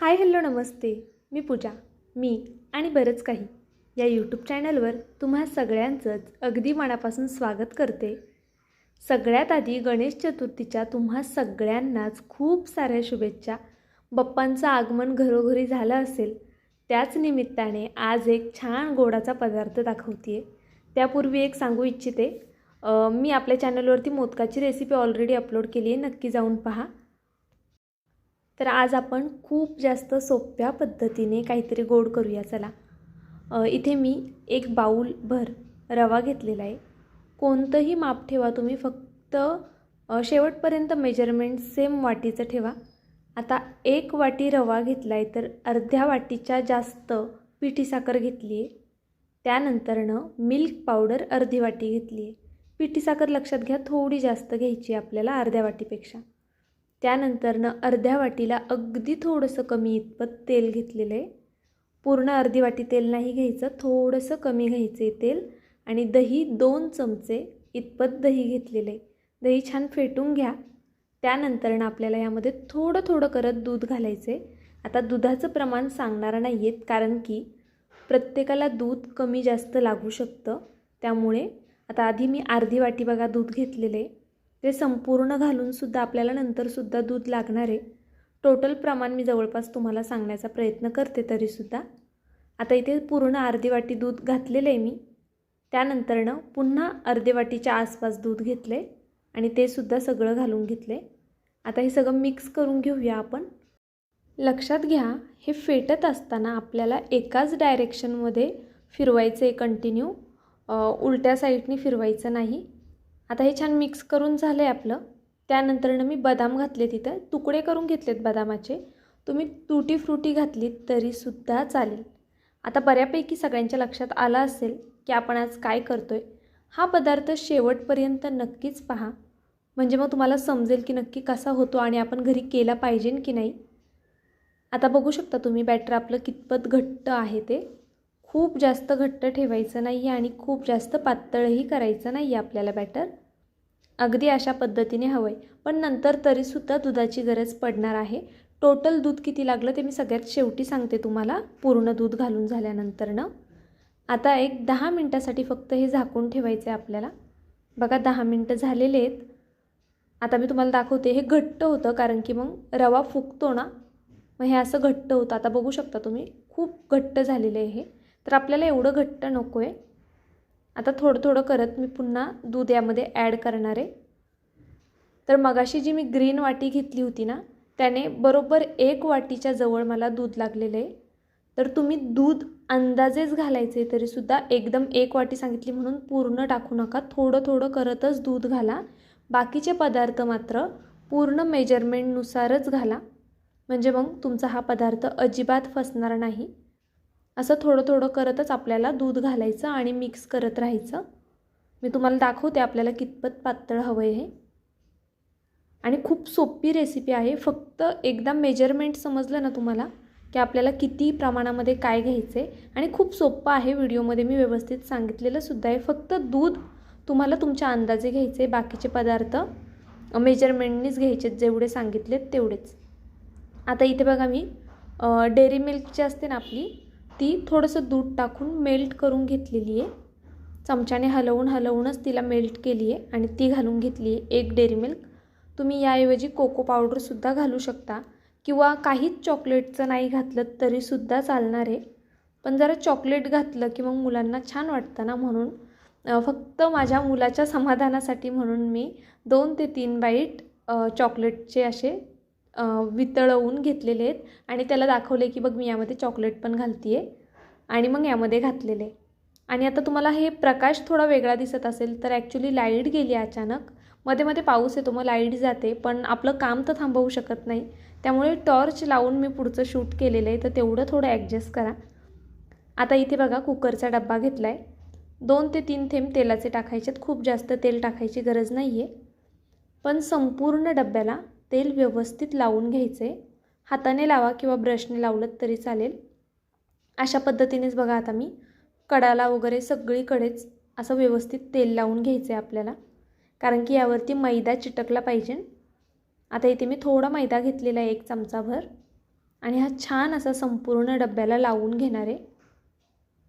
Hi hello नमस्ते. मी पूजा मी आणि बरंच काही. या यूट्यूब चॅनलवर तुम्हा सगळ्यांचंच अगदी मनापासून स्वागत करते. सगळ्यात आधी गणेश चतुर्थीच्या तुम्हा सगळ्यांनाच खूप साऱ्या शुभेच्छा. बप्पांचं आगमन घरोघरी झालं असेल त्याच निमित्ताने आज एक छान गोडाचा पदार्थ दाखवते त्यापूर्वी एक सांगू इच्छिते. मी आपल्या चॅनलवरती मोदकाची रेसिपी ऑलरेडी अपलोड केली आहे नक्की जाऊन पहा. तर आज आपण खूप जास्त सोप्या पद्धतीने काहीतरी गोड करूया चला. इथे मी एक बाऊल भर रवा घेतलेला आहे. कोणतंही माप ठेवा तुम्ही फक्त शेवटपर्यंत मेजरमेंट सेम वाटीचं ठेवा. आता एक वाटी रवा घेतला आहे तर अर्ध्या वाटीच्या जास्त पिठी साखर घेतली आहे. त्यानंतरनं मिल्क पावडर अर्धी वाटी घेतली आहे. पिठी साखर लक्षात घ्या थोडी जास्त घ्यायची आहे आपल्याला अर्ध्या वाटीपेक्षा. त्यानंतरनं अर्ध्या वाटीला अगदी थोडंसं कमी इतपत तेल घेतलेलं आहे. पूर्ण अर्धी वाटी तेल नाही घ्यायचं थोडंसं कमी घ्यायचं आहे तेल आणि दही दोन चमचे इतपत दही घेतलेलं आहे. दही छान फेटून घ्या. त्यानंतरनं आपल्याला यामध्ये थोडं थोडं करत दूध घालायचं आहे. आता दुधाचं प्रमाण सांगणार नाही आहेत कारण की प्रत्येकाला दूध कमी जास्त लागू शकतं. त्यामुळे आता आधी मी अर्धी वाटी बघा दूध घेतलेलं आहे. ते संपूर्ण घालूनसुद्धा आपल्याला नंतरसुद्धा दूध लागणार. आहे टोटल प्रमाण मी जवळपास तुम्हाला सांगण्याचा प्रयत्न करते तरीसुद्धा आता इथे पूर्ण अर्धी वाटी दूध घातलेलं आहे मी. त्यानंतरनं पुन्हा अर्धे वाटीच्या आसपास दूध घेतले आणि ते सुद्धा सगळं घालून घेतले. आता हे सगळं मिक्स करून घेऊया आपण. लक्षात घ्या हे फेटत असताना आपल्याला एकाच डायरेक्शनमध्ये फिरवायचं आहे कंटिन्यू उलट्या साईडनी फिरवायचं नाही. आता हे छान मिक्स करून झालं आहे आपलं. त्यानंतरनं मी बदाम घातले तिथं. तुकडे करून घेतलेत बदामाचे. तुम्ही तुटी फ्रुटी घातलीत तरीसुद्धा चालेल. आता बऱ्यापैकी सगळ्यांच्या लक्षात आलं असेल की आपण आज काय करतो आहे हा पदार्थ शेवटपर्यंत नक्कीच पहा. म्हणजे मग तुम्हाला समजेल की नक्की कसा होतो आणि आपण घरी केला पाहिजे की नाही. आता बघू शकता तुम्ही बॅटर आपलं कितपत घट्ट आहे ते. खूप जास्त घट्ट ठेवायचं नाही आहे आणि खूप जास्त पातळही करायचं नाही आहे आपल्याला बॅटर अगदी अशा पद्धतीने हवं आहे पण नंतर तरीसुद्धा दुधाची गरज पडणार आहे. टोटल दूध किती लागलं ते मी सगळ्यात शेवटी सांगते तुम्हाला. पूर्ण दूध घालून झाल्यानंतरनं. आता एक दहा मिनटासाठी फक्त हे झाकून ठेवायचं आहे आपल्याला. बघा दहा मिनटं झालेले आहेत. आता मी तुम्हाला दाखवते. हे घट्ट होतं कारण की मग रवा फुगतो ना. मग हे असं घट्ट होतं. आता बघू शकता तुम्ही. खूप घट्ट झालेलं आहे हे. तर आपल्याला एवढं घट्ट नको आहे आता थोडं थोडं करत मी पुन्हा दूध यामध्ये ॲड करणार आहे. तर मगाशी जी मी ग्रीन वाटी घेतली होती ना त्याने बरोबर एक वाटीच्या जवळ मला दूध लागलेलं आहे. तर तुम्ही दूध अंदाजेच घालायचे तरीसुद्धा एकदम एक वाटी सांगितली म्हणून पूर्ण टाकू नका. थोडं थोडं करतच दूध घाला. बाकीचे पदार्थ मात्र पूर्ण मेजरमेंटनुसारच घाला. म्हणजे मग तुमचा हा पदार्थ अजिबात फसणार नाही. असं थोडं थोडं करतच आपल्याला दूध घालायचं आणि मिक्स करत राहायचं. मी तुम्हाला दाखवते आपल्याला कितपत पातळ हवं आहे हे. आणि खूप सोपी रेसिपी आहे. फक्त एकदा मेजरमेंट समजलं ना तुम्हाला की आपल्याला किती प्रमाणामध्ये काय घ्यायचं आहे आणि खूप सोपं आहे व्हिडिओमध्ये मी व्यवस्थित सांगितलेलं सुद्धा आहे. फक्त दूध तुम्हाला तुमच्या अंदाजे घ्यायचे बाकीचे पदार्थ मेजरमेंटनीच घ्यायचे जेवढे सांगितलेत तेवढेच. आता इथे बघा मी डेअरी मिल्कची असते ना आपली ती थोडंसं दूध टाकून मेल्ट करून घेतलेली आहे. चमच्याने हलवून हलवूनच तिला मेल्ट केली आहे आणि ती घालून घेतली आहे एक डेअरी मिल्क तुम्ही याऐवजी कोको पावडरसुद्धा घालू शकता किंवा काहीच चॉकलेटचं नाही घातलं तरीसुद्धा चालणार. आहे पण जरा चॉकलेट घातलं की मग मुलांना छान वाटतं ना म्हणून. फक्त माझ्या मुलाच्या समाधानासाठी म्हणून मी दोन ते तीन बाईट चॉकलेटचे असे वितळवून घेतलेले आहेत. आणि त्याला दाखवले की बघ मी यामध्ये चॉकलेट पण घालते आहे आणि मग यामध्ये घातलेले. आणि आता तुम्हाला हे प्रकाश थोडा वेगळा दिसत असेल तर ॲक्च्युली लाइट गेली अचानक. मध्ये मध्ये पाऊस येतो मग लाइट जाते पण आपलं काम तर थांबवू शकत नाही. त्यामुळे टॉर्च लावून मी पुढचं शूट केलेलं आहे तर तेवढं थोडं ॲडजस्ट करा. आता इथे बघा कुकरचा डब्बा घेतला आहे दोन ते तीन थेंब तेलाचे टाकायचे खूप जास्त तेल टाकायची गरज नाही आहे पण संपूर्ण डब्याला तेल व्यवस्थित लावून घ्यायचं. आहे हाताने लावा किंवा ब्रशने लावलं तरी चालेल. अशा पद्धतीनेच बघा आता मी. कडाला वगैरे सगळीकडेच असं व्यवस्थित तेल लावून घ्यायचं आहे आपल्याला. कारण की यावरती मैदा चिटकला पाहिजे. आता इथे मी थोडा मैदा घेतलेला आहे एक चमचाभर. आणि हा छान असा संपूर्ण डब्याला लावून घेणार. आहे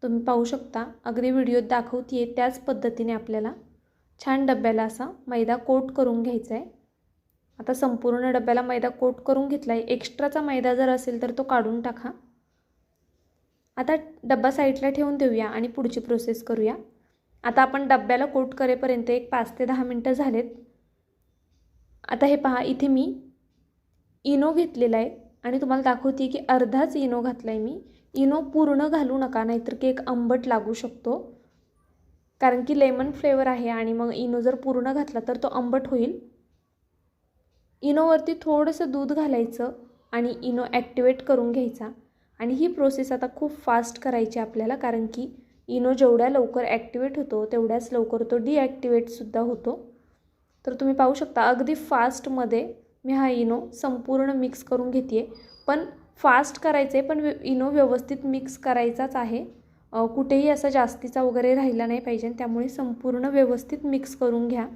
तुम्ही पाहू शकता. अगदी व्हिडिओत दाखवते आहे त्याच पद्धतीने आपल्याला. छान डब्याला असा मैदा कोट करून घ्यायचा आहे आता संपूर्ण डब्याला मैदा कोट करून घेतला आहे एक्स्ट्राचा मैदा जर असेल तर तो काढून टाका. आता डब्बा साईडला ठेवून देऊया आणि पुढची प्रोसेस करूया. आता आपण डब्याला कोट करेपर्यंत एक पाच ते दहा मिनटं झालेत. आता हे पहा इथे मी इनो घेतलेला आहे आणि तुम्हाला दाखवते की अर्धाच इनो घातला आहे मी. इनो पूर्ण घालू नका नाहीतर केक आंबट लागू शकतो. कारण की लेमन फ्लेवर आहे आणि मग इनो जर पूर्ण घातला तर तो आंबट होईल. इनोवरती थोडंसं दूध घालायचं आणि इनो ॲक्टिवेट करून घ्यायचा. आणि ही प्रोसेस आता खूप फास्ट करायची आपल्याला कारण की इनो जेवढ्या लवकर ॲक्टिवेट होतो तेवढ्याच लवकर तो डिॲक्टिवेटसुद्धा होतो. तर तुम्ही पाहू शकता अगदी फास्टमध्ये मी हा इनो संपूर्ण मिक्स करून घेते आहे पण फास्ट करायचं आहे पण इनो व्यवस्थित मिक्स करायचाच आहे. कुठेही असा जास्तीचा वगैरे राहिला नाही पाहिजे त्यामुळे संपूर्ण व्यवस्थित मिक्स करून घ्या.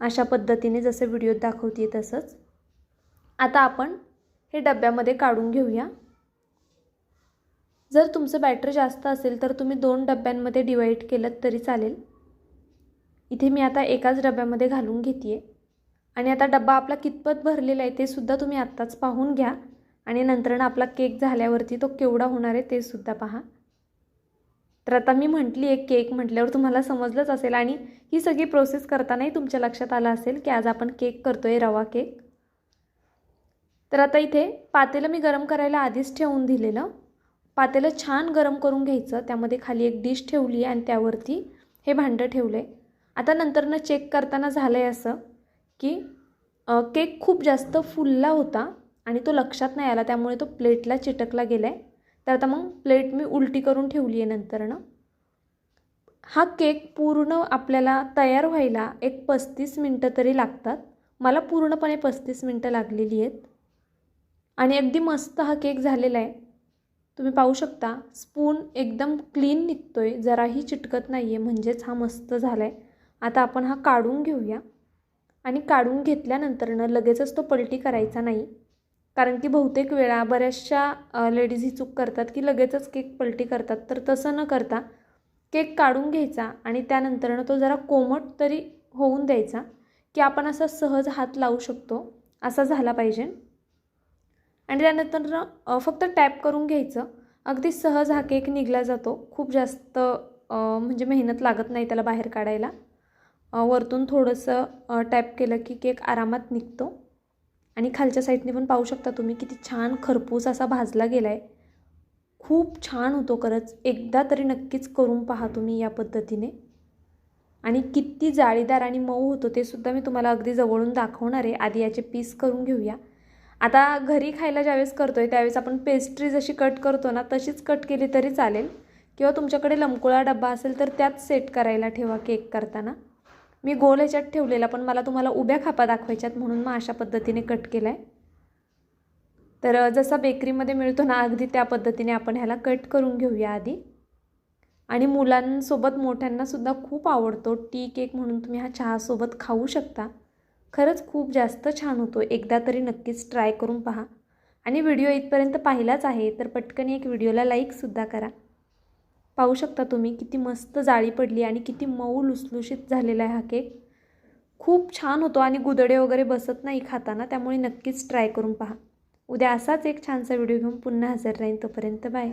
अशा पद्धतीने जसं व्हिडिओत दाखवते तसंच. आता आपण हे डब्यामध्ये काढून घेऊया. जर तुमचं बॅटर जास्त असेल तर तुम्ही दोन डब्यांमध्ये डिवाईड केलं तरी चालेल. इथे मी आता एकाच डब्यामध्ये घालून घेते आहे आणि आता डब्बा आपला कितपत भरलेला आहे ते सुद्धा तुम्ही आत्ताच पाहून घ्या. आणि नंतरनं आपला केक झाल्यावरती तो केवढा होणार आहे ते सुद्धा पहा. तर आता मी म्हटली एक केक म्हटल्यावर तुम्हाला समजलंच असेल आणि ही सगळी प्रोसेस करतानाही तुमच्या लक्षात आलं असेल की आज आपण केक करतो आहे रवा केक. तर आता इथे पातेलं मी गरम करायला आधीच ठेवून दिलेलं. पातेलं छान गरम करून घ्यायचं. त्यामध्ये खाली एक डिश ठेवली आणि त्यावरती हे भांडं ठेवलं आहे आता नंतरनं चेक करताना झालं आहे असं की केक खूप जास्त फुलला होता आणि तो लक्षात नाही आला. त्यामुळे तो प्लेटला चिटकला गेला आहे तर आता मग प्लेट मी उलटी करून ठेवली आहे नंतरनं हा केक पूर्ण आपल्याला तयार व्हायला एक पस्तीस मिनटं तरी लागतात. मला पूर्णपणे पस्तीस मिनटं लागलेली आहेत. आणि अगदी मस्त हा केक झालेला आहे. तुम्ही पाहू शकता स्पून एकदम क्लीन निघतो आहे जराही चिटकत नाही आहे म्हणजेच हा मस्त झाला आहे आता आपण हा काढून घेऊया. आणि काढून घेतल्यानंतरनं लगेचच तो पलटी करायचा नाही. कारण की बहुतेक वेळा बऱ्याचशा लेडीज ही चूक करतात की लगेचच केक पलटी करतात. तर तसं न करता केक काढून घ्यायचा आणि त्यानंतरनं तो जरा कोमट तरी होऊन द्यायचा की आपण असा सहज हात लावू शकतो. असा झाला पाहिजे. आणि त्यानंतर फक्त टॅप करून घ्यायचं. अगदी सहज हा केक निघला जातो. खूप जास्त म्हणजे मेहनत लागत नाही त्याला बाहेर काढायला. वरतून थोडंसं टॅप केलं की केक आरामात निघतो. आणि खालच्या साईडने पण पाहू शकता तुम्ही किती छान खरपूस असा भाजला गेला आहे खूप छान होतो खरंच. एकदा तरी नक्कीच करून पहा तुम्ही या पद्धतीने. आणि किती जाळीदार आणि मऊ होतो ते सुद्धा मी तुम्हाला अगदी जवळून दाखवणार आहे. आधी याचे पीस करून घेऊया. आता घरी खायला ज्यावेळेस करतो आहे त्यावेळेस आपण पेस्ट्री जशी कट करतो ना तशीच कट केली तरी चालेल. किंवा तुमच्याकडे लमकुळा डब्बा असेल तर त्यात सेट करायला ठेवा केक करताना. मी गोल ह्याच्यात ठेवलेला पण मला तुम्हाला उभ्या खापा दाखवायच्यात म्हणून मग अशा पद्धतीने कट केला आहे तर जसा बेकरीमध्ये मिळतो ना अगदी त्या पद्धतीने आपण ह्याला कट करून घेऊया आधी. आणि मुलांसोबत मोठ्यांनासुद्धा खूप आवडतो. टी केक म्हणून तुम्ही हा चहासोबत खाऊ शकता. खरंच खूप जास्त छान होतो. एकदा तरी नक्कीच ट्राय करून पहा. आणि व्हिडिओ इथपर्यंत पाहिलाच आहे तर पटकन एक व्हिडिओला लाईकसुद्धा करा. पाहू शकता तुम्ही किती मस्त जाळी पडली आणि किती मऊ लुसलुशीत झालेला आहे हा केक. खूप छान होतो आणि गुदडे वगैरे बसत नाही खाताना त्यामुळे नक्कीच ट्राय करून पहा. उद्या असाच एक छानसा व्हिडिओ घेऊन पुन्हा हजर राहीन तोपर्यंत बाय